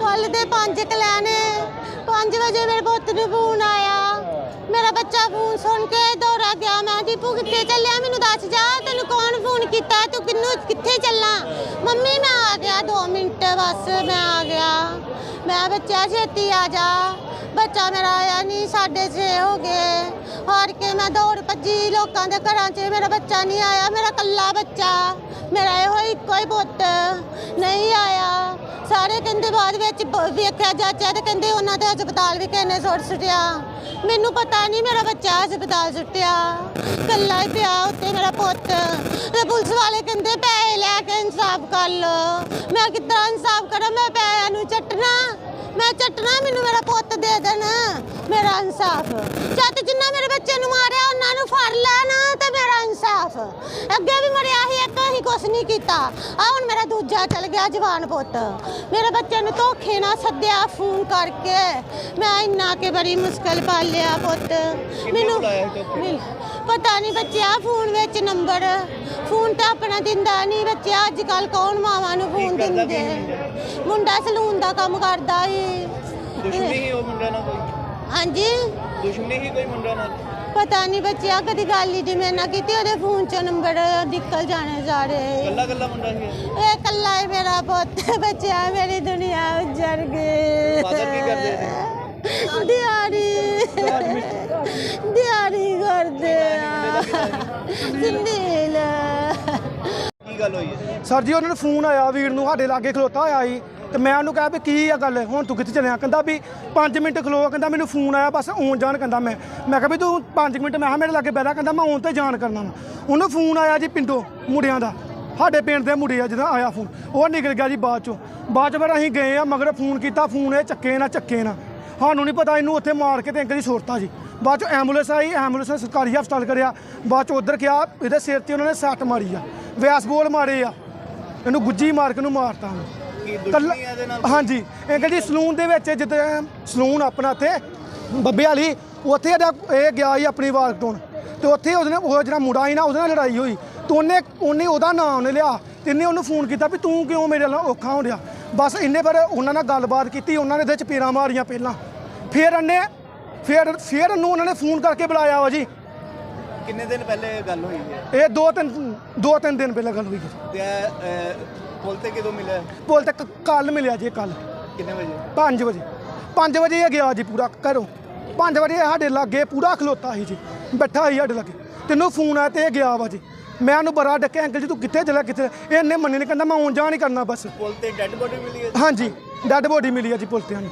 ਕੱਲ ਦੇ 5 ਕਲਿਆਣੇ 5 ਵਜੇ ਮੇਰੇ ਪੁੱਤ ਨੂੰ ਫੋਨ ਆਇਆ। ਮੇਰਾ ਬੱਚਾ ਫੋਨ ਸੁਣ ਕੇ ਦੌੜਾ ਗਿਆ। ਮੈਂ ਦੀਪੂ ਕਿੱਥੇ ਚੱਲਿਆ? ਮੈਨੂੰ ਦੱਸ ਜਾ, ਤੈਨੂੰ ਕੌਣ ਫੋਨ ਕੀਤਾ? ਤੂੰ ਕਿੰਨੂੰ, ਕਿੱਥੇ ਚੱਲਾਂ? ਮੰਮੀ, ਮੈਂ ਆ ਗਿਆ 2 ਮਿੰਟ, ਬਸ ਮੈਂ ਆ ਗਿਆ। ਮੈਂ ਬੱਚਾ, ਛੇਤੀ ਆ ਜਾ। ਬੱਚਾ ਮੇਰਾ ਆਇਆ ਨਹੀਂ 6:30 ਹੋ ਗਏ। ਹਾਰ ਕੇ ਮੈਂ ਦੌੜ ਭੱਜੀ। ਲੋਕਾਂ ਦੇ ਘਰਾਂ 'ਚ ਮੇਰਾ ਬੱਚਾ ਨਹੀਂ ਆਇਆ। ਮੇਰਾ ਕੱਲਾ ਬੱਚਾ। ਮੇਰਾ ਇਹੋ ਇੱਕੋ ਹੀ ਪੁੱਤ। ਸਾਰੇ ਕਹਿੰਦੇ ਬਾਅਦ ਵਿੱਚ ਬ- ਵੇਖਿਆ ਜਾਚਿਆ ਤੇ ਕਹਿੰਦੇ ਉਹਨਾਂ ਦੇ ਹਸਪਤਾਲ ਵੀ ਕਿਸੇ ਸੁੱਟ ਸੁੱਟਿਆ। ਮੈਨੂੰ ਪਤਾ ਨਹੀਂ ਮੇਰਾ ਬੱਚਾ ਹਸਪਤਾਲ ਸੁੱਟਿਆ। ਕੱਲਾ ਹੀ ਪਿਆ ਉੱਤੇ ਮੇਰਾ ਪੁੱਤ। ਤੇ ਪੁਲਿਸ ਵਾਲੇ ਕਹਿੰਦੇ ਪੈਸੇ ਲੈ ਕੇ ਇਨਸਾਫ ਕਰ ਲੋ ਮੈਂ ਕਿੱਦਾਂ ਇਨਸਾਫ ਕਰਾਂ? ਮੈਂ ਪੈਸਿਆਂ ਨੂੰ ਚੱਟਣਾ। ਮੈਂ ਚੱਟਣਾ, ਮੈਨੂੰ ਮੇਰਾ ਪੁੱਤ ਦੇ ਦੇਣ। ਮੇਰਾ ਇਨਸਾਫ। ਜਦ ਜਿੰਨਾ ਮੇਰੇ ਬੱਚੇ ਨੂੰ ਮਾਰਿਆ ਉਹਨਾਂ ਨੂੰ ਫੜ ਲੈਣ ਤੇ ਮੇਰਾ ਇਨਸਾਫ ਅੱਗੇ ਵੀ ਮਰਿਆ ਸੀ ਇੱਕ ਹੀ ਕੁਛ ਨਹੀਂ ਕੀਤਾ। ਆ ਹੁਣ ਮੇਰਾ ਦੂਜਾ ਚਲ ਗਿਆ ਜਵਾਨ ਪੁੱਤ। ਮੇਰੇ ਬੱਚੇ ਨੂੰ ਧੋਖੇ ਨਾਲ ਸੱਦਿਆ ਫੋਨ ਕਰਕੇ। ਮੈਂ ਇੰਨਾ ਕੇ ਬੜੀ ਮੁਸ਼ਕਲ ਪਾਲਿਆ ਪੁੱਤ। ਮੈਨੂੰ ਪਤਾ ਨਹੀਂ ਬੱਚਿਆ ਫੋਨ ਵਿੱਚ ਨੰਬਰ। ਫੋਨ ਤਾਂ ਆਪਣਾ ਦਿੰਦਾ ਨਹੀਂ ਬੱਚਿਆ। ਅੱਜ ਕੱਲ ਕੌਣ ਮਾਵਾਂ ਨੂੰ ਫੋਨ ਦਿੰਦੇ? ਮੁੰਡਾ ਸਲੂਨ ਦਾ ਕੰਮ ਕਰਦਾ ਏ। ਦੁਸ਼ਮਣੀ ਹੀ ਉਹ ਮੁੰਡਾ ਨਾਲ ਕੋਈ? ਹਾਂਜੀ। ਦੁਸ਼ਮਣੀ ਹੀ ਕੋਈ ਮੁੰਡਾ ਨਾਲ? ਪਤਾ ਨਹੀਂ ਬੱਚਿਆ ਕਦੀ ਗੱਲ ਹੀ ਜਿਵੇਂ ਨਾ ਕੀਤੀ ਉਹਦੇ ਫੋਨ ਚੋਂ ਨੰਬਰ ਨਿਕਲ ਜਾਣੇ ਸਾਰੇ ਕੱਲਾ ਕੱਲਾ ਮੁੰਡਾ ਸੀ ਇਹ? ਇਹ ਕੱਲਾ ਹੀ ਮੇਰਾ ਪੁੱਤ ਬੱਚਿਆ ਮੇਰੀ ਦੁਨੀਆ ਉਜੜ ਗਈ। Father ਕੀ ਕਰਦੇ ਸੀ? ਦਿਹਾੜੀ। ਦਿਹਾੜੀ? ਕਰਦੇ ਆ। ਸਿੰਦੀਲ ਕੀ ਗੱਲ ਹੋਈ ਹੈ? ਸਰ ਜੀ ਉਹਨਾਂ ਨੂੰ ਫੋਨ ਆਇਆ ਵੀਰ ਨੂੰ ਸਾਡੇ ਲਾਗੇ ਖਲੋਤਾ ਹੋਇਆ ਸੀ। ਤੇ ਮੈਂ ਉਹਨੂੰ ਕਿਹਾ ਵੀ ਕੀ ਆ ਗੱਲ? ਹੁਣ ਤੂੰ ਕਿੱਥੇ ਚੱਲਿਆ? ਕਹਿੰਦਾ ਵੀ 5 ਮਿੰਟ ਖਲੋ, ਕਹਿੰਦਾ ਮੈਨੂੰ ਫੋਨ ਆਇਆ, ਬਸ ਆਉਣ ਜਾਣ ਕਹਿੰਦਾ ਮੈਂ। ਮੈਂ ਕਿਹਾ ਵੀ ਤੂੰ 5 ਮਿੰਟ, ਮੈਂ ਕਿਹਾ ਮੇਰੇ ਲਾਗੇ ਬੈਠਾ ਕਹਿੰਦਾ ਮੈਂ ਆਉਣ ਤੇ ਜਾਣ ਕਰਨਾ ਵਾ। ਉਹਨੂੰ ਫੋਨ ਆਇਆ ਜੀ ਪਿੰਡੋਂ, ਮੁੰਡਿਆਂ ਦਾ। ਸਾਡੇ ਪਿੰਡ ਦੇ ਮੁੰਡੇ ਆ ਜਦੋਂ ਆਇਆ ਫੋਨ। ਉਹ ਨਿਕਲ ਗਿਆ ਜੀ ਬਾਅਦ ਚੋਂ। ਬਾਅਦ ਚ ਫਿਰ ਅਸੀਂ ਗਏ ਆ, ਮਗਰ ਫੋਨ ਕੀਤਾ, ਫੋਨ ਇਹ ਚੱਕੇ ਨਾ ਚੱਕੇ ਨਾ। ਸਾਨੂੰ ਨਹੀਂ ਪਤਾ, ਇਹਨੂੰ ਉੱਥੇ ਮਾਰ ਕੇ ਤੇ ਅੰਕਲ ਦੀ ਸੁਰਤਾ ਜੀ। ਬਾਅਦ ਚ ਐਂਬੂਲੈਂਸ ਆਈ, ਐਂਬੂਲੈਂਸ ਨੇ ਸਰਕਾਰੀ ਹਸਪਤਾਲ ਕਰਿਆ। ਬਾਅਦ ਚ ਉਧਰ ਗਿਆ ਇਹਦੇ ਸਿਰ ਤੇ ਉਹਨਾਂ ਨੇ ਸੱਟ ਮਾਰੀ ਆ। ਵਿਆਸ ਬੋਲ ਮਾਰੇ ਆ। ਇਹਨੂੰ ਗੁੱਜੀ ਮਾਰ ਕੇ ਨੂੰ ਮਾਰਤਾ ਕੀ ਕੱਲਾ- ਦੁਸ਼ਮਣੀ ਹੈ ਇਹਦੇ ਨਾਲ? ਹਾਂਜੀ। ਅੰਕਲ ਜੀ ਸਲੂਨ ਦੇ ਵਿੱਚ ਜਿੱਦਾਂ ਸਲੂਨ ਆਪਣਾ ਇੱਥੇ ਬੱਬੇ ਵਾਲੀ ਉੱਥੇ ਇਹਦਾ ਇਹ ਗਿਆ ਸੀ ਆਪਣੀ ਵਾਰ ਤੋਂ। ਤੇ ਉੱਥੇ ਉਹਦੇ ਨਾਲ ਉਹ ਜਿਹੜਾ ਮੁੰਡਾ ਸੀ ਨਾ ਉਹਦੇ ਨਾਲ ਲੜਾਈ ਹੋਈ। ਤੇ ਉਹਨੇ ਉਹਨੇ ਉਹਦਾ ਨਾਮ ਉਹਨੇ ਲਿਆ। ਤੇ ਇਹਨੇ ਉਹਨੂੰ ਫੋਨ ਕੀਤਾ ਵੀ ਤੂੰ ਕਿਉਂ ਮੇਰੇ ਨਾਲ ਔਖਾ ਹੋ ਰਿਹਾ ਬਸ ਇੰਨੇ ਪਰ ਉਹਨਾਂ ਨਾਲ ਗੱਲਬਾਤ ਕੀਤੀ ਉਹਨਾਂ ਨੇ ਇਹਦੇ ਚ ਪੀਰਾਂ ਮਾਰੀਆਂ ਪਹਿਲਾਂ। ਫਿਰ ਇਹਨੇ ਫਿਰ ਫਿਰ ਇਹਨੂੰ ਉਹਨਾਂ ਨੇ ਫੋਨ ਕਰਕੇ ਬੁਲਾਇਆ ਵਾ ਜੀ। ਕਿੰਨੇ ਦਿਨ ਪਹਿਲੇ ਗੱਲ ਹੋਈ ਹੈ? ਇਹ ਦੋ ਤਿੰਨ ਦੋ ਤਿੰਨ ਦਿਨ ਪਹਿਲਾਂ ਗੱਲ ਹੋਈ ਜੀ ਤੇ ਅਹ, ਪੁੱਲ ਤੇ ਕਿਦੋਂ ਮਿਲਿਆ? ਪੁੱਲ ਤੱਕ ਕੱਲ ਮਿਲਿਆ ਜੀ ਕੱਲ ਕਿੰਨੇ ਵਜੇ? 5 ਵਜੇ। 5 ਵਜੇ ਇਹ ਗਿਆ ਜੀ ਪੂਰਾ ਘਰੋਂ। 5 ਵਜੇ ਸਾਡੇ ਲਾਗੇ ਪੂਰਾ ਖਲੋਤਾ ਸੀ ਜੀ। ਬੈਠਾ ਸੀ ਸਾਡੇ ਲਾਗੇ। ਤੈਨੂੰ ਫੋਨ ਆਇਆ ਤੇ ਇਹ ਗਿਆ ਵਾ ਜੀ। ਮੈਂ ਉਹਨੂੰ ਬੜਾ ਡੱਕਿਆ ਅੰਕਲ ਜੀ ਤੂੰ ਕਿੱਥੇ ਚਲਾ ਕਿੱਥੇ? ਇਹ ਇਹਨੇ ਮੰਨੇ ਨੇ ਕਹਿੰਦਾ ਮੈਂ ਆਉਣ ਜਾਣ ਹੀ ਕਰਨਾ ਬਸ। ਪੁੱਲ ਤੇ ਡੈੱਡ ਬੋਡੀ ਮਿਲੀ ਹੈ ਹਾਂਜੀ ਡੈਡ ਬੋਡੀ ਮਿਲੀ ਆ ਜੀ ਪੁਲਿਸ ਤੇ ਸਾਨੂੰ